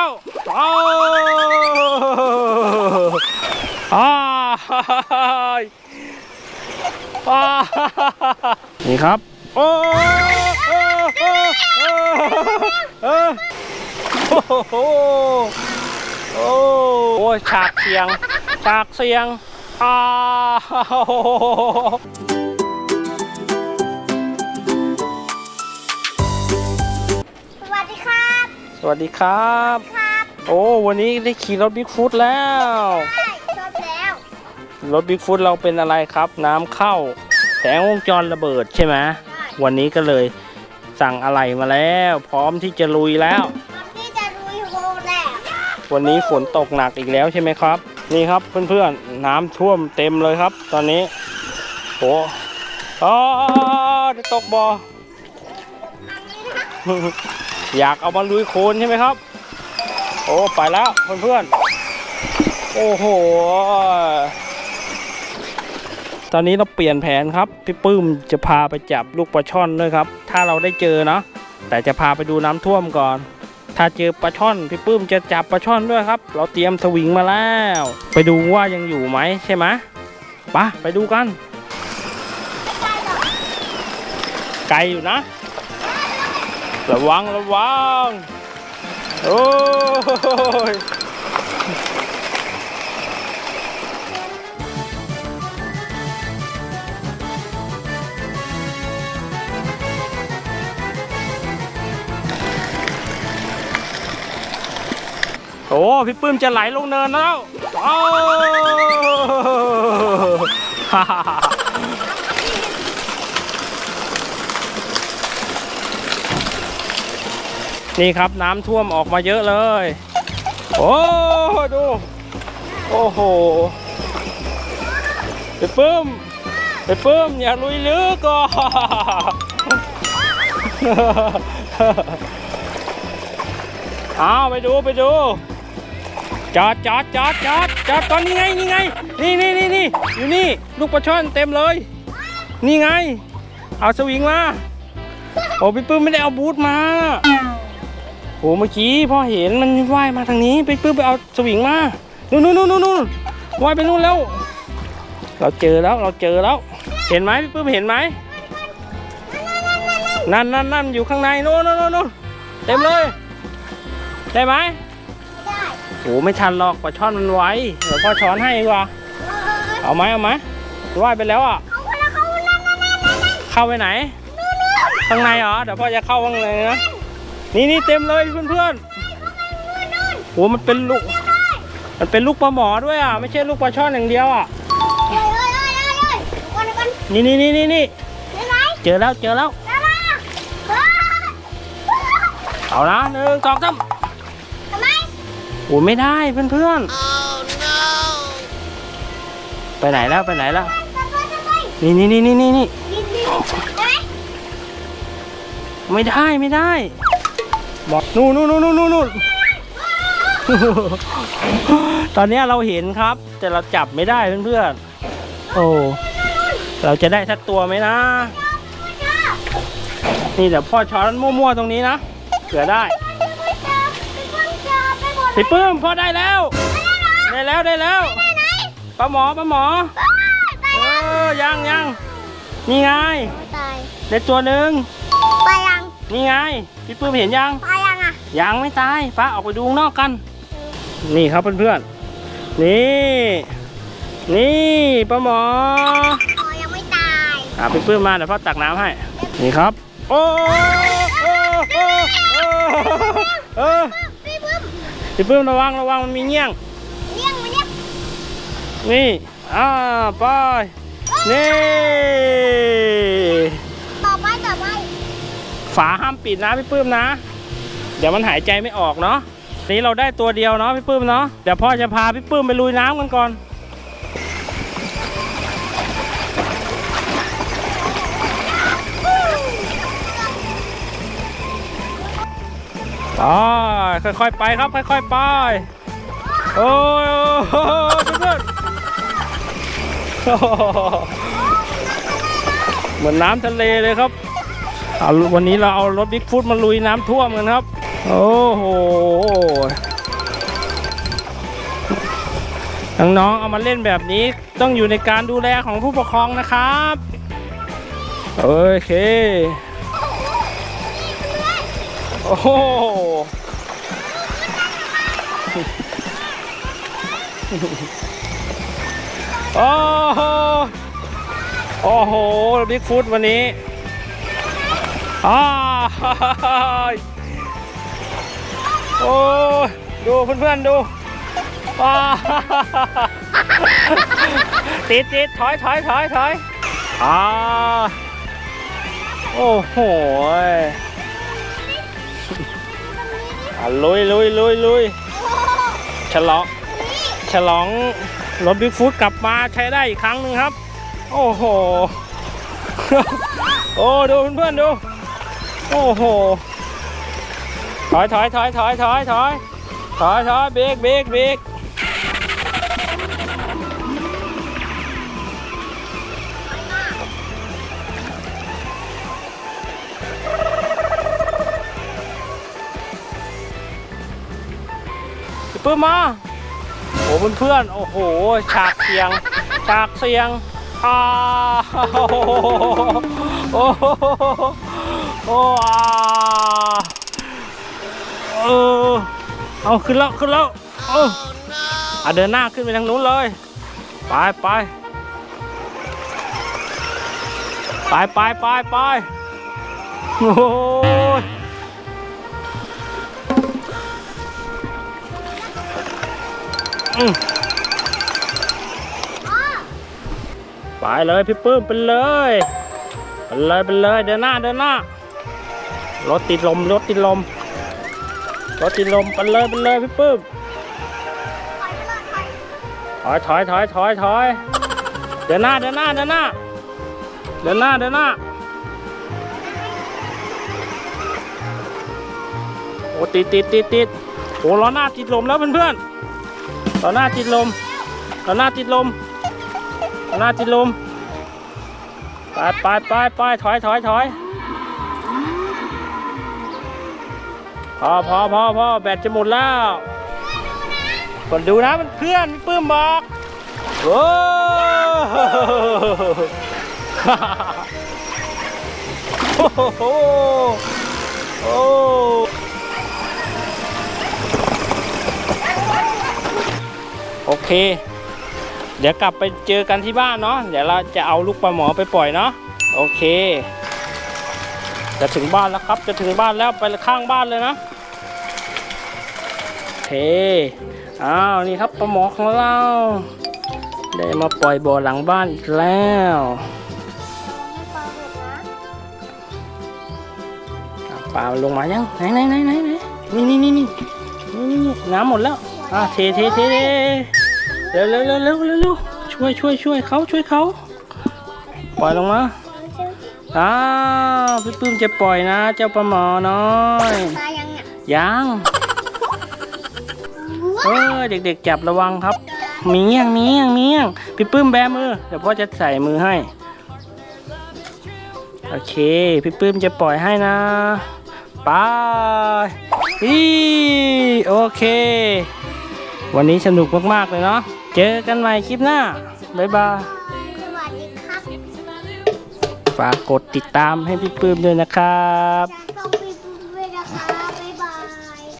แล้วโอ้อ้ายอ้ายนี่ครับ โอ้โอ้โอ้โอ้โอ้โหโอ้โอ้ฉากเสียง ฉากเสียงอ้าว สวัสดีครับ ครับโอ้วันนี้ได้ขี่รถบิ๊กฟุตแล้ว ใช่ชอบแล้วรถบิ๊กฟุตเราเป็นอะไรครับ น้ำเข้าแสงวงจรระเบิดใช่ไหมใช่วันนี้ก็เลยสั่งอะไรมาแล้ว พร้อมที่จะลุยแล้ว ตอนที่จะลุยโฮแล้ววันนี้ฝนตกหนักอีกแล้วใช่ไหมครับ นี่ครับเพื่อนๆน้ำท่วมเต็มเลยครับ ตอนนี้โอ้อ๋อจะตกบ่ออ อยากเอามาลุยโคลนใช่ไหมครับ โอ้ไปแล้วเพื่อนๆ โอ้โห ตอนนี้เราเปลี่ยนแผนครับ พี่ปื้มจะพาไปจับลูกปลาช่อนด้วยครับ ถ้าเราได้เจอเนาะแต่จะพาไปดูน้ำท่วมก่อน ถ้าเจอปลาช่อนพี่ปื้มจะจับปลาช่อนด้วยครับ เราเตรียมสวิงมาแล้ว ไปดูว่ายังอยู่ไหมใช่ไหมปะไปดูกัน ไกลอยู่นะ ระวังระวัง โอ้ยโอ้พี่ปื้มจะไหลลงเนินแล้วโอ้ฮ่าฮ่าฮ่า นี่ครับน้ำท่วมออกมาเยอะเลย โอ้ดู โอ้โหไปปื้มไปปื้มอย่าลุยลึกก่อนเอาไปดูไปดูจอดจอดจอดจอดจอดตอนนี้ไงนี่ไง นี่นี่นี่นี่อยู่นี่ลูกปลาช่อนเต็มเลย นี่ไง เอาสวิงมาโอ้พี่ปื้มไม่ได้เอาบูทมา โอ้เมื่อกี้พ่อเห็นมันว่ายมาทางนี้พี่ปื้มไปเอาสวิงมานู่นนู่นนู่นนู่นว่ายไปนู่นแล้ว เราเจอแล้วเราเจอแล้ว เห็นไหมพี่ปื้มเห็นไหมนั่นนั่นนั่นอยู่ข้างในนู่นนู่นนู่นนู่นเต็มเลย ได้ไหมไม่ได้โอ้ไม่ทันหรอกปลาช่อนมันไวเดี๋ยวพ่อช้อนให้ดีกว่า เอาไหมเอาไหมว่ายไปแล้วอะเขาคนละเขานั่นนั่นนั่นนั่นนั่นเข้าไปไหน ข้างในเหรอ เดี๋ยวพ่อจะเข้าข้างในนะ นี่นี่เต็มเลยเพื่อนๆโอ้มันเป็นลูก มันเป็นลูกปลาหมอด้วยอะ ไม่ใช่ลูกปลาช่อนอย่างเดียวอะเฮ้ยเฮ้ยเฮ้ยเฮ้ยเฮ้ยก่อนก่อนนี่นี่นี่นี่นี่เดี๋ยวไหนเจอแล้วเจอแล้วเดี๋ยวมาเฮ้ยเอานะหนึ่งสองสามทำไมโอ้ไม่ได้เพื่อนๆไปไหนแล้วไปไหนแล้วทำไมทำไมนี่นี่นี่นี่นี่นี่นี่นี่ได้ไหมไม่ได้ไม่ได้บอก นู่นนู่นนู่นนู่นนู่นตอนเนี้ยเราเห็นครับ แต่เราจับไม่ได้เพื่อนๆ โอ้ เราจะได้สักตัวไหมนะ นี่เดี๋ยวพ่อช้อนมั่วๆตรงนี้นะเผื่อได้ไม่เจอไม่เพิ่งเจอไปหมดพี่ปื้มพ่อได้แล้ว ได้แล้วได้แล้วไหนปลาหมอปลาหมอไปเออยังยังนี่ไงตายได้ตัวหนึ่งไปยังนี่ไงพี่ปื้มเห็นยังไป ยังอะยังไม่ตายป้าออกไปดูข้างนอกกัน นี่ครับเพื่อนๆ นี่ นี่ปลาหมออ๋อยังไม่ตายอ่าไปเพื่อนมาเดี๋ยวพ่อตักน้ำให้ นี่ครับ โอ้โอ้โอ้โอ้เออพี่บึ้มพี่เพื่อนระวังระวังมันมีเงี้ยง เลี้ยงมันเนี่ยนี่อ่าไปนี่ ต่อไปต่อไป ฝาห้ามปิดนะพี่ปื้มนะ เดี๋ยวมันหายใจไม่ออกเนาะนี่เราได้ตัวเดียวเนาะพี่ปื้มเนาะเดี๋ยวพ่อจะพาพี่ปื้มไปลุยน้ำกันก่อนไปค่อยๆไปครับค่อยๆไปโอ้ยเพื่อนเหมือนน้ำทะเลเลยครับเอาวันนี้เราเอารถบิ๊กฟุตมาลุยน้ำท่วมกันครับ โอ้โห น้องๆ เอามาเล่นแบบนี้ต้องอยู่ในการดูแลของผู้ปกครองนะครับโอเคโอ้โหโอ้โหโอ้โหบิ๊กฟุตวันนี้อ้า โอ้ดูเพื่อนๆดูอ้าติดติดถอยถอยถอยถอยอ่าโอ้โหอะลุยลุยลุยลุยฉลองฉลองรถบิ๊กฟุตกลับมาใช้ได้อีกครั้งหนึ่งครับ โอ้โห โอ้ ดูเพื่อนๆดู โอ้โห ถอยถอยถอยถอยถอยถอยถอยถอยเบรกเบรกเบรกปื้มมาโอ้เพื่อนๆโอ้โห ฉากเสียง ฉากเสียงอ่าโอ้โหโอ้อาเออ เอาขึ้นแล้วขึ้นแล้วเอออะเดินหน้าขึ้นไปทางนู้นเลย ไปไปไปไปไปไปโอ้ยไปเลยพี่ปื้มไปเลยไปเลยไปเลยเดินหน้าเดินหน้ารถติดลมรถติดลม รถติดลมไปเลยไปเลยพี่ปื้มถอยถอยถอยถอยถอยเดินหน้าเดินหน้าเดินหน้าเดินหน้าเดินหน้าโอ้ติดติดติดติดโอ้ล้อหน้าติดลมแล้วเพื่อนๆล้อหน้าติดลมล้อหน้าติดลมหน้าติดลมไปไปไปไปถอยถอยถอย พอพอพอพอแบตจะหมดแล้วกดดูนะมันเพื่อนปื้มบอกโอ้โหโอ้โอเค เดี๋ยวกลับไปเจอกันที่บ้านเนาะเดี๋ยวเราจะเอาลูกปลาหมอไปปล่อยเนาะโอเค จะถึงบ้านแล้วครับ จะถึงบ้านแล้วไปข้างบ้านเลยนะเคอ้าวนี่ครับปลาหมอของเรา ได้มาปล่อยบ่อหลังบ้านอีกแล้วปลาลงมายังไหนไหนไหนไหนไหนนี่นี่นี่นี่นี่นี่น้ำหมดแล้วอะเทเทเทเทเร็วเร็วเร็วเร็วเร็วช่วยช่วยช่วยเขาช่วยเขาปล่อยลงมา อ้าวพี่ปื้มจะปล่อยนะ เจ้าปลาหมอน้อยตายยังเนี่ยยังเออเด็กๆจับระวังครับ มีเงี้ยงมีเงี้ยงมีเงี้ยงพี่ปื้มแบมือเดี๋ยวพ่อจะใส่มือให้ โอเค พี่ปื้มจะปล่อยให้นะไปอีโอเค วันนี้สนุกมากๆเลยเนาะเจอกันใหม่คลิปหน้าบ๊ายบายสวัสดีครับ ฝากกดติดตามให้พี่ปื้มด้วยนะครับ